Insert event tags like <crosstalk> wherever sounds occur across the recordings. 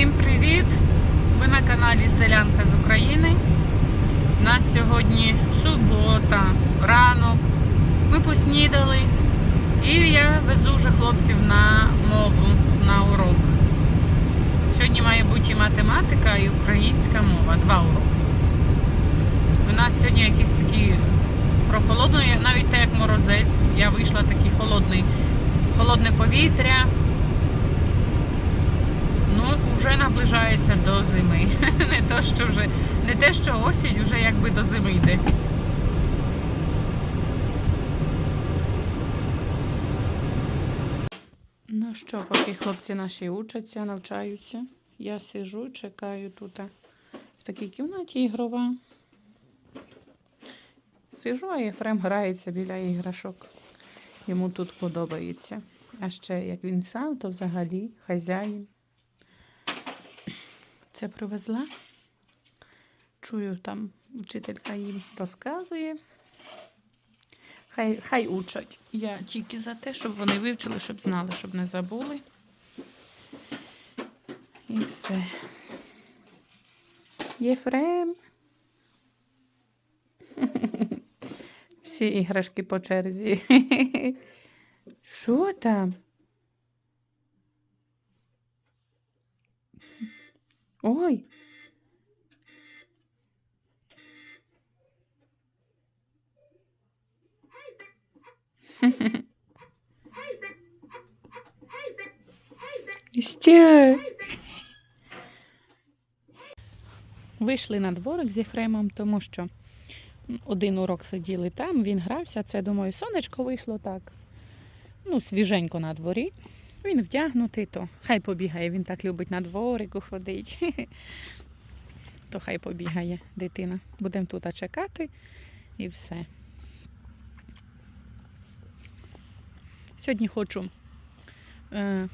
Всім привіт! Ви на каналі Селянка з України. У нас сьогодні субота, ранок. Ми поснідали і я везу вже хлопців на мову, на урок. Сьогодні має бути і математика, і українська мова. Два уроки. У нас сьогодні якісь такі прохолодно, навіть те як морозець. Я вийшла такий холодний, холодне повітря. Ну, вже наближається до зими. <laughs> Не то, що вже, не те, що осінь, вже якби до зими йде. Ну що, поки хлопці наші учаться, навчаються, я сижу, чекаю тут в такій кімнаті ігрова. Сижу, а Єфрем грається біля іграшок. Йому тут подобається. А ще як він сам, то взагалі хазяїн. Це привезла. Чую, там вчителька їм розказує. Хай, хай учать. Я тільки за те, щоб вони вивчили, щоб знали, щоб не забули. І все. Єфрем. <laughs> Всі іграшки по черзі. <laughs> Що там? Ой. <laughs> Ще. Вийшли на дворик з Єфремом, тому що один урок сиділи там, він грався. Це, думаю, сонечко вийшло так. Ну, свіженько на дворі. Він вдягнутий, то хай побігає, він так любить на дворику ходить. <laughs> То хай побігає дитина. Будемо тут чекати і все. Сьогодні хочу е,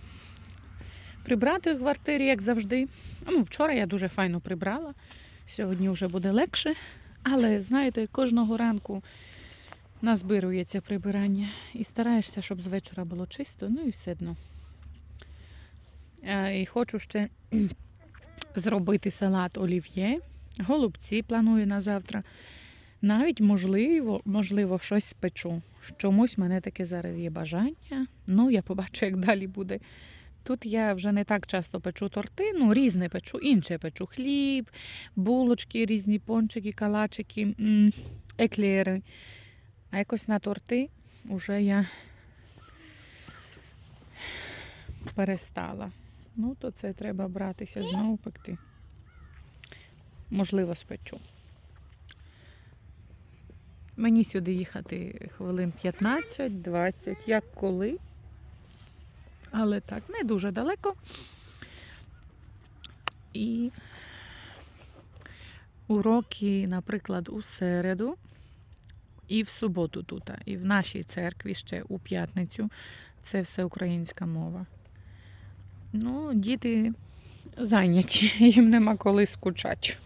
прибрати в квартирі, як завжди. Ну, вчора я дуже файно прибрала. Сьогодні вже буде легше. Але, знаєте, кожного ранку назбирується прибирання. І стараєшся, щоб з вечора було чисто, ну і все одно. Е, І хочу ще <clears throat> зробити салат олів'є. Голубці планую на завтра. Навіть, можливо, можливо, щось спечу. Чомусь мене таке зараз є бажання. Ну, я побачу, як далі буде. Тут я вже не так часто печу торти, ну, різне печу, інше печу хліб, булочки, різні пончики, калачики, еклери. А якось на торти вже я перестала. Ну, то це треба братися знову пекти. Можливо, спечу. Мені сюди їхати хвилин 15-20, як коли. Але так, не дуже далеко. І уроки, наприклад, у середу і в суботу тут, і в нашій церкві ще у п'ятницю. Це все українська мова. Ну, діти зайняті, <laughs> їм нема коли скучати.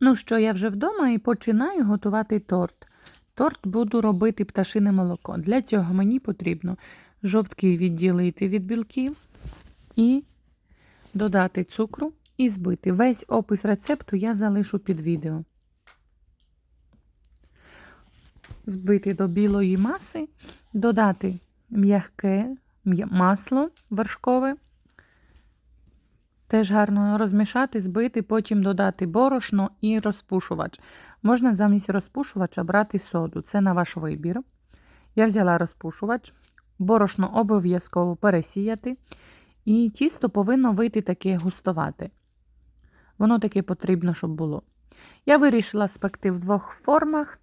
Ну що, я вже вдома і починаю готувати торт. Торт буду робити пташине молоко. Для цього мені потрібно жовтки відділити від білків і додати цукру і збити. Весь опис рецепту я залишу під відео. Збити до білої маси, додати м'яке м'я- масло вершкове. Теж гарно розмішати, збити, потім додати борошно і розпушувач. Можна замість розпушувача брати соду. Це на ваш вибір. Я взяла розпушувач, борошно обов'язково пересіяти. І тісто повинно вийти таке густовате. Воно таке потрібно, щоб було. Я вирішила спекти в двох формах,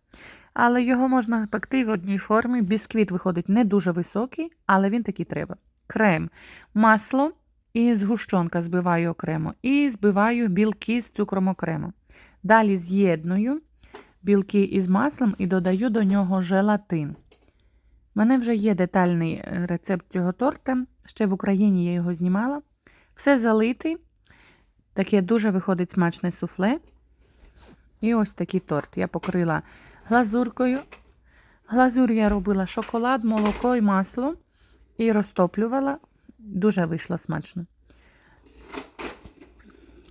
але його можна пекти в одній формі. Бісквіт виходить не дуже високий, але він такий треба. Крем, масло і згущенка збиваю окремо. І збиваю білки з цукром окремо. Далі з'єдную білки із маслом і додаю до нього желатин. У мене вже є детальний е, рецепт цього торта. Ще в Україні я його знімала. Все залитий. Таке дуже виходить смачне суфле. І ось такий торт. Я покрила глазуркою. Глазур я робила шоколад, молоко і масло і розтоплювала Дуже вийшло смачно.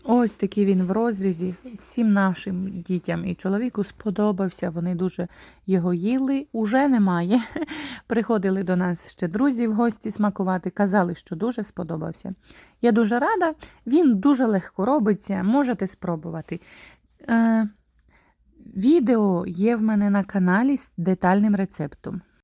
Ось такий він в розрізі. Всім нашим дітям і чоловіку сподобався. Вони дуже його їли. Уже немає. <laughs> Приходили до нас ще друзі в гості смакувати. Казали, що дуже сподобався. Я дуже рада. Він дуже легко робиться. Можете спробувати. Відео є в мене на каналі з детальним рецептом.